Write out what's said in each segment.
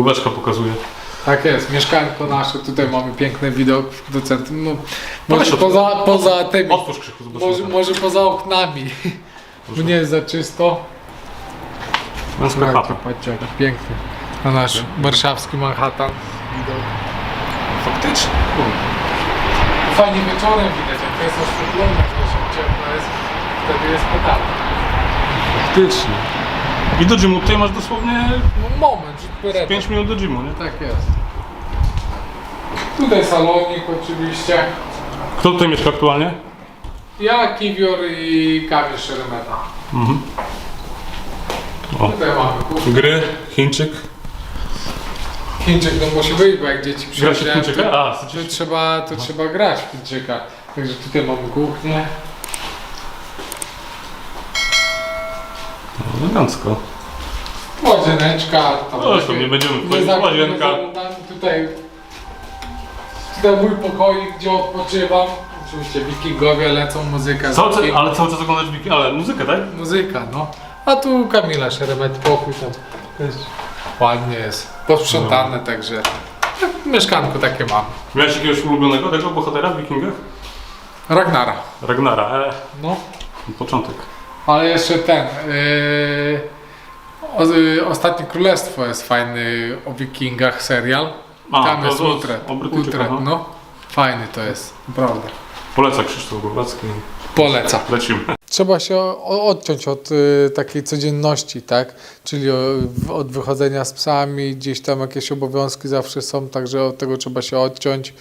Główeczka pokazuje. Tak jest, mieszkanko nasze, tutaj mamy piękny widok do centrum. No, może poza, poza tymi, Otwórz Krzychu, zobaczymy. może, może poza oknami, bo nie jest za czysto. Męska Słuchajcie, chata. patrzcie jaki piękny. Na nasz warszawski Manhattan widok. Faktycznie. Fajnie wieczorem widać, jak to jest oświetlone, to się ciemno jest, wtedy jest petarda. Faktycznie. I do gymu tutaj masz dosłownie No moment, rzut peretu. 5 minut do gymu, nie? Tak jest. Tutaj salonik oczywiście. Kto tutaj mieszka aktualnie? Ja, Kiwior i Kamil Szeremeta. Mhm. O. Tutaj mamy kuchnię. Gry, Chińczyk. Chińczyk no musi być, bo jak dzieci Gra się w przyjeżdżają, Chińczyka? to, A, to, trzeba, to trzeba grać w Chińczyka. Także tutaj mamy kuchnię. Elegancko. Łazieneczka. tam No, zresztą nie będziemy wchodzić. za- Łazienka. za- Tutaj, tutaj mój pokoik, gdzie odpoczywam. Oczywiście wikingowie lecą, muzyka. z Cały, czas- ale cały czas oglądasz wiki, ale muzykę, tak? Muzyka, no. A tu Kamila Szeremet, pokój tam. Też ładnie jest. Posprzątane, No. także tak, mieszkanko takie mam. Miałeś jakiegoś ulubionego tego bohatera w Wikingach? Ragnara. Ragnara, e, No. początek. Ale jeszcze ten. Yy, o, y, Ostatnie Królestwo jest fajny o Wikingach serial. A, Tam to- jest to- Utrecht. o Brytyjczykach, Utrecht, no. no. Fajny to jest, naprawdę. Poleca Krzysztof Głowacki. Polecam. Lecimy. Trzeba się o- odciąć od y, takiej codzienności, tak? Czyli o, w- od wychodzenia z psami, gdzieś tam jakieś obowiązki zawsze są, także od tego trzeba się odciąć.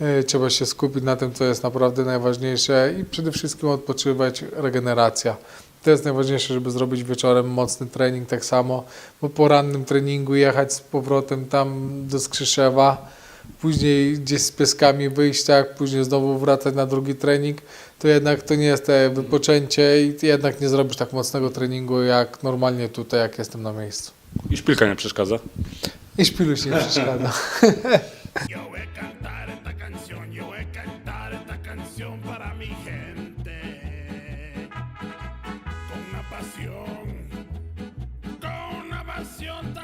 Y, trzeba się skupić na tym, co jest naprawdę najważniejsze i przede wszystkim odpoczywać, regeneracja. To jest najważniejsze, żeby zrobić wieczorem mocny trening tak samo, po porannym treningu jechać z powrotem tam do Skrzyszewa, później gdzieś z pieskami wyjść, tak, później znowu wracać na drugi trening, to jednak to nie jest te wypoczęcie i jednak nie zrobisz tak mocnego treningu jak normalnie tutaj, jak jestem na miejscu. I szpilka nie przeszkadza. I szpiluś nie przeszkadza. pasión